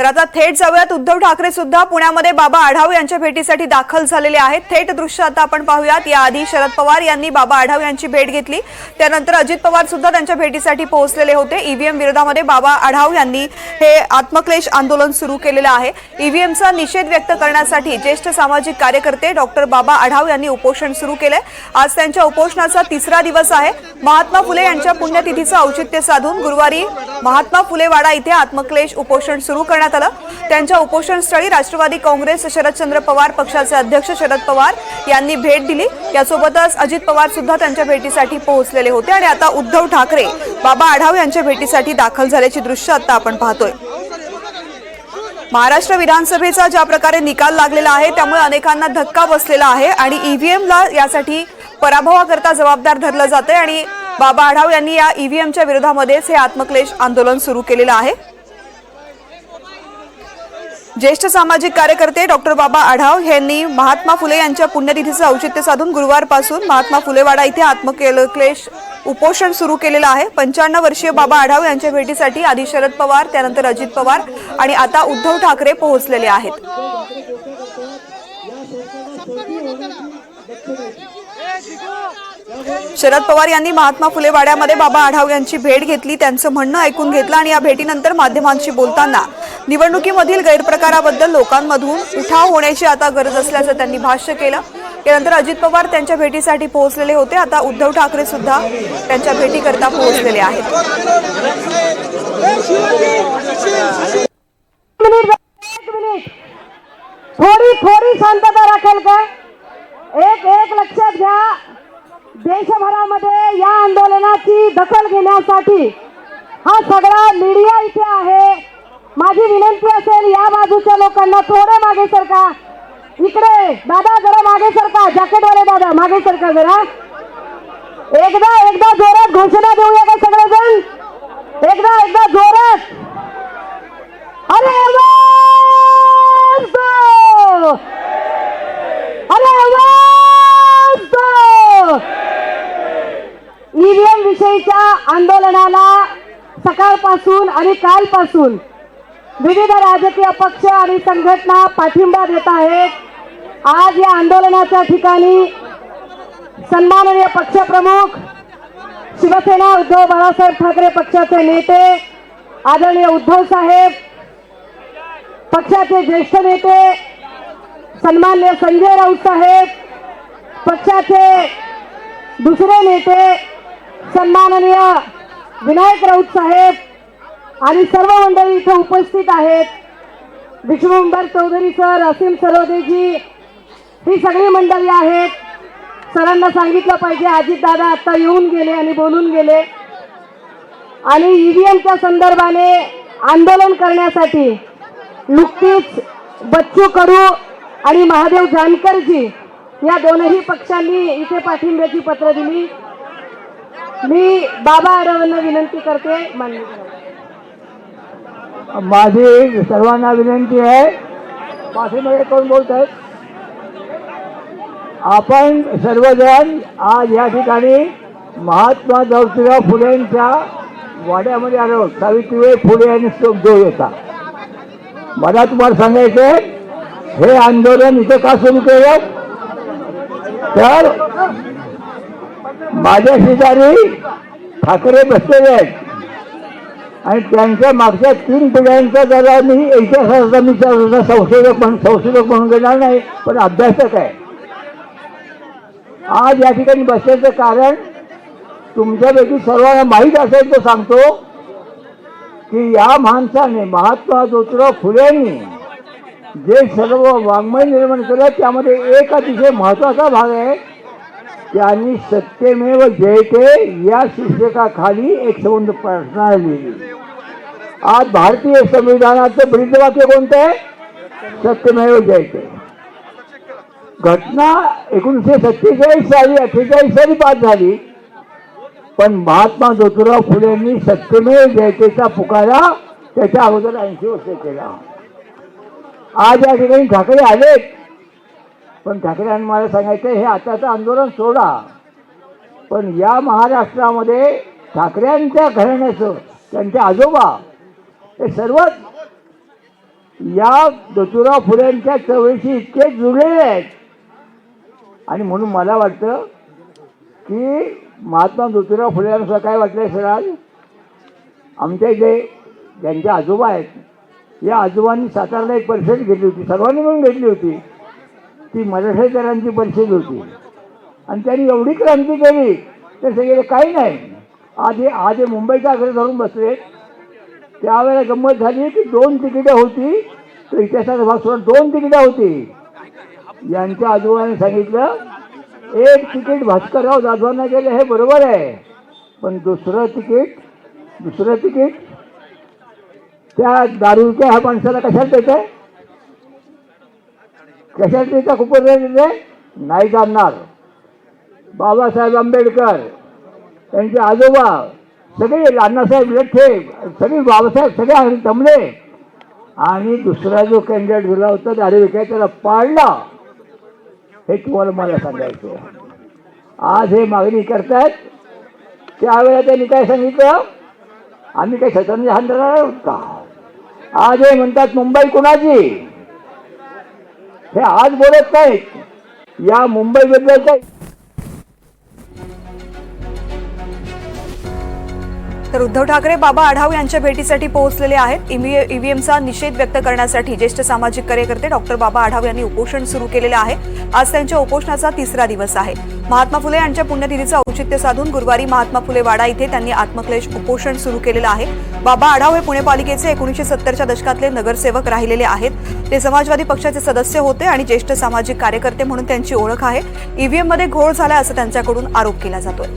तर आता थेट जाऊयात. उद्धव ठाकरे सुद्धा पुण्यामध्ये बाबा आढाव यांच्या भेटीसाठी दाखल झालेले आहेत. थेट दृश्य आता आपण पाहूयात. याआधी शरद पवार यांनी बाबा आढाव यांची भेट घेतली. त्यानंतर अजित पवार सुद्धा त्यांच्या भेटीसाठी पोहोचलेले होते. ईव्हीएम विरोधामध्ये बाबा आढाव यांनी हे आत्मक्लेश आंदोलन सुरू केलेलं आहे. ईव्हीएमचा निषेध व्यक्त करण्यासाठी ज्येष्ठ सामाजिक कार्यकर्ते डॉक्टर बाबा आढाव यांनी उपोषण सुरू केलंय. आज त्यांच्या उपोषणाचा तिसरा दिवस आहे. महात्मा फुले यांच्या पुण्यतिथीचं औचित्य साधून गुरुवारी महात्मा फुलेवाडा इथे आत्मक्लेश उपोषण सुरू करण्यात आलं. त्यांच्या उपोषणस्थळी राष्ट्रवादी काँग्रेस शरदचंद्र पवार पक्षाचे अध्यक्ष शरद पवार यांनी भेट दिली. यासोबतच अजित पवार सुद्धा त्यांच्या भेटीसाठी पोहोचलेले होते आणि आता उद्धव ठाकरे बाबा आढाव यांच्या भेटीसाठी दाखल झाल्याची दृश्य आता आपण पाहतोय. महाराष्ट्र विधानसभेचा ज्या प्रकारे निकाल लागलेला आहे त्यामुळे अनेकांना धक्का बसलेला आहे आणि ईव्हीएमला यासाठी पराभवाकरता जबाबदार धरलं जातंय आणि बाबा आढाव यांनी या ईव्हीएमच्या विरोधामध्येच हे आत्मक्लेश आंदोलन सुरू केलेलं आहे. ज्येष्ठ सामाजिक कार्यकर्ते डॉक्टर बाबा आढाव यांनी महात्मा फुले यांच्या पुण्यतिथीचं औचित्य साधून गुरुवारपासून महात्मा फुलेवाडा इथे आत्मक्लेश उपोषण सुरू केलेलं आहे. पंच्याण्णव वर्षीय बाबा आढाव यांच्या भेटीसाठी आधी शरद पवार त्यानंतर अजित पवार आणि आता उद्धव ठाकरे पोहोचलेले आहेत. शरद पवार यांनी महात्मा फुले वाड्यामध्ये बाबा आढाव यांची भेट घेतली त्यांचं म्हणणं ऐकून घेतलं आणि या भेटीनंतर माध्यमांशी बोलताना निवडणुकीमधील गैरप्रकाराबद्दल लोकांमधून उठाव होण्याची आता गरज असल्याचं त्यांनी भाष्य केलं. त्यानंतर अजित पवार त्यांच्या भेटीसाठी पोहोचलेले होते. आता उद्धव ठाकरे सुद्धा त्यांच्या भेटीकरता पोहोचलेले आहेत मिनिट एक मिनिट थोडी थोडी शांतता राखेल का एक एक लक्षात घ्या देशभरामध्ये या आंदोलनाची दखल घेण्यासाठी हा सगळा मीडिया इथे आहे. माझी विनंती असेल या बाजूच्या लोकांना थोडं मागे सरका इकडे दादा जरा मागे सरका जॅकेटवाले दादा मागे सरका जरा. एकदा एकदा जोरात घोषणा देऊया का सगळेजण? एकदा एकदा ईव्हीएम आंदोलनाला सकाळपासून आणि कालपासून विविध राजकीय पक्ष आणि संघटना पाठिंबा देत आहेत. आज या आंदोलनाच्या ठिकाणी सन्माननीय पक्षप्रमुख शिवसेना उद्धव बाळासाहेब ठाकरे पक्षाचे नेते आदरणीय उद्धव साहेब पक्षाचे ज्येष्ठ नेते सन्मान्य संजय राऊत साहेब पक्षाचे दुसरे नेते सन्माननीय विनायक राऊत साहेब आणि सर्व मंडळी इथे उपस्थित आहेत. विश्वंभर चौधरी सर असीम सरोदेजी ही सगळी मंडळी आहेत. सरांना सांगितलं पाहिजे अजितदादा आता येऊन गेले आणि बोलून गेले. आणि ईव्हीएमच्या संदर्भाने आंदोलन करण्यासाठी नुकतीच बच्चू कडू आणि महादेव जानकरजी या दोनही पक्षांनी इथे पाठिंब्याची पत्र दिली. मी बाबा आढावांना विनंती करते मान्य माझी सर्वांना विनंती आहे पाठीमध्ये कोण बोलत आहेत आपण सर्वजण आज या ठिकाणी महात्मा ज्योतिराव फुलेंच्या वाड्यामध्ये आलो. सावित्रीबाई फुले यांनी जो होता मला तुम्हाला सांगायचं हे आंदोलन इथे का सुरू केलं? तर माझ्या शेजारी ठाकरे बसलेले आहेत. आणि त्यांच्या मागच्या तीन पिढ्यांचा जरा मी इतिहासाचा मी संशोधक म्हणून संशोधक म्हणून घेणार नाही पण अभ्यासक आहे. आज या ठिकाणी बसण्याचं कारण तुमच्यापैकी सर्वांना माहीत असेल तर सांगतो की या माणसाने महात्मा ज्योतिराव फुलेंनी जे सर्व वाङ्मय निर्माण केलं त्यामध्ये एक अतिशय महत्त्वाचा भाग आहे. त्यांनी सत्यमेव जयते या शीर्षकाखाली एक संबंध प्रार्थना लिहिली आज भारतीय संविधानाचं ब्रीदवाक्य कोणतं आहे सत्यमेव जयते घटना एकोणीसशे सत्तेचाळीस साली अठ्ठेचाळीस साली पास झाली। पण महात्मा ज्योतिराव फुलेंनी सत्यमेव जयतेचा पुकारा, त्याच्या अगोदर ऐंशी वर्ष केला. आज या ठिकाणी ठाकरे आलेत. पण ठाकरेंनी मला सांगायचं हे आताचं आंदोलन सोडा. पण या महाराष्ट्रामध्ये ठाकरेंच्या घराण्याचं त्यांचे आजोबा हे सर्वच या ज्योतिराव फुलेंच्या चळवळीशी इतके जुळलेले आहेत. आणि म्हणून मला वाटतं की महात्मा ज्योतिराव फुले यांना काय वाटलं सर आज आमच्या इथे ज्यांचे आजोबा आहेत या आजोबांनी सातारला एक परिषद घेतली होती सर्वांनी मिळून घेतली होती. ती मराठेकरांची परिषद होती. आणि त्यांनी एवढी क्रांती केली तर सगळे काही नाही. आधी आधी मुंबईचा आग्रह धरून बसले. त्यावेळेला गंमत झाली की दोन तिकिटं होती. तर इतिहासाचा भाग सोडून दोन तिकिटं होती. यांच्या आजोबाने सांगितलं एक तिकीट भास्करराव जाधवांना गेलं हे बरोबर आहे. पण दुसरं तिकीट दुसरं तिकीट त्या दारूच्या ह्या माणसाला कशाला देत आहे कशाला त्याचा खूप देते नाही जाणणार बाबासाहेब आंबेडकर त्यांचे आजोबा सगळे अण्णासाहेब लठ्ठे सगळे बाबासाहेब सगळे जमले. आणि दुसरा जो कॅन्डिडेट दिला होता दारू विकाय त्याला पाळला. हे तुम्हाला मला सांगायचं आज हे मागणी करतायत. त्यावेळेला त्यांनी काय सांगितलं? आम्ही काही शतांनी हाणणार आहोत का? आज हे म्हणतात मुंबई कुणाची? हे आज बोलत नाहीत. या मुंबईबद्दल काही तर उद्धव ठाकरे बाबा आढाव यांच्या भेटीसाठी पोहोचलेले आहेत. ईव्हीएमचा निषेध व्यक्त करण्यासाठी ज्येष्ठ सामाजिक कार्यकर्ते डॉक्टर बाबा आढाव यांनी उपोषण सुरू केलेले आहे. आज त्यांच्या उपोषणाचा तिसरा दिवस आहे. महात्मा फुले यांच्या पुण्यतिथीचं औचित्य साधून गुरुवारी महात्मा फुले वाडा इथे त्यांनी आत्मक्लेश उपोषण सुरू केलेलं आहे. बाबा आढाव हे पुणे पालिकेचे एकोणीसशे सत्तरच्या दशकातले नगरसेवक राहिलेले आहेत. ते समाजवादी पक्षाचे सदस्य होते आणि ज्येष्ठ सामाजिक कार्यकर्ते म्हणून त्यांची ओळख आहे. ईव्हीएममध्ये घोळ झाला असं त्यांच्याकडून आरोप केला जातोय.